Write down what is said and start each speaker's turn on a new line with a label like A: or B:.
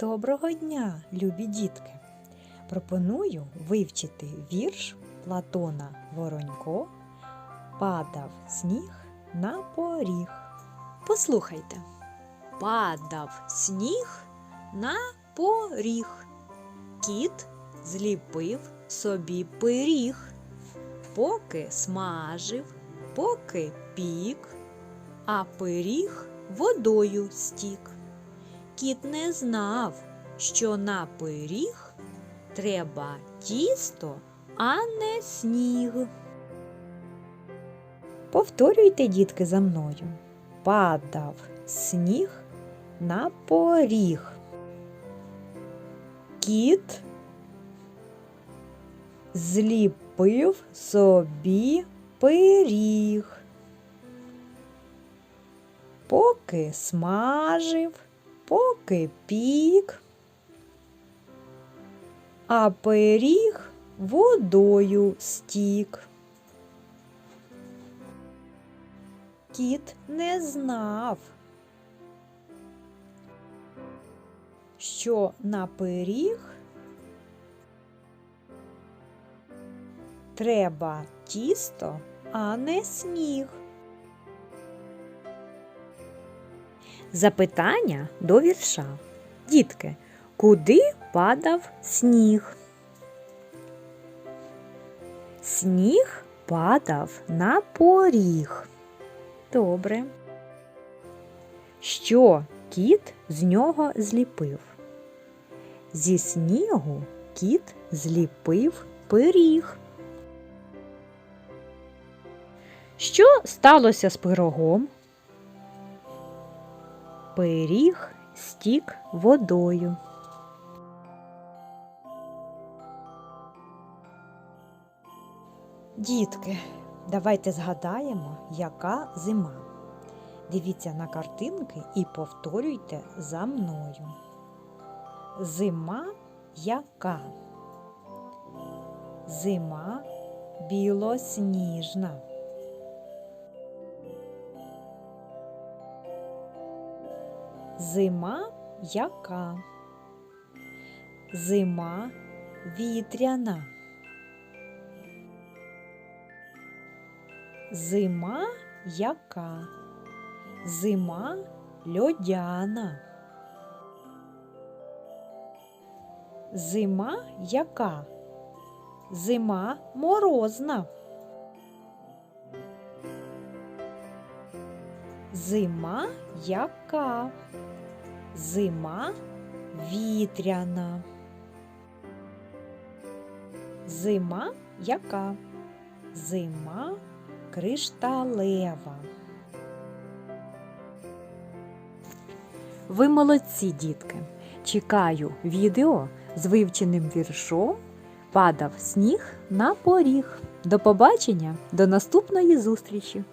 A: Доброго дня, любі дітки! Пропоную вивчити вірш Платона Воронько Падав сніг на поріг. Послухайте. Падав сніг на поріг. Кіт зліпив собі пиріг, поки смажив, поки пік, а пиріг водою стік. Кіт не знав, що на пиріг треба тісто, а не сніг. Повторюйте, дітки, за мною. Падав сніг на поріг. Кіт зліпив собі пиріг. Поки смажив, поки пік, а пиріг водою стік. Кіт не знав, що на пиріг треба тісто, а не сніг. Запитання до вірша. Дітки, куди падав сніг? Сніг падав на поріг. Добре. Що кіт з нього зліпив? Зі снігу кіт зліпив пиріг. Що сталося з пирогом? Пиріг стік водою. Дітки, давайте згадаємо, яка зима. Дивіться на картинки і повторюйте за мною. Зима яка? Зима білосніжна. Зима яка? Зима вітряна. Зима яка? Зима льодяна. Зима яка? Зима морозна. Зима яка? Зима вітряна. Зима яка? Зима кришталева. Ви молодці, дітки. Чекаю відео з вивченим віршом Падав сніг на поріг. До побачення, до наступної зустрічі!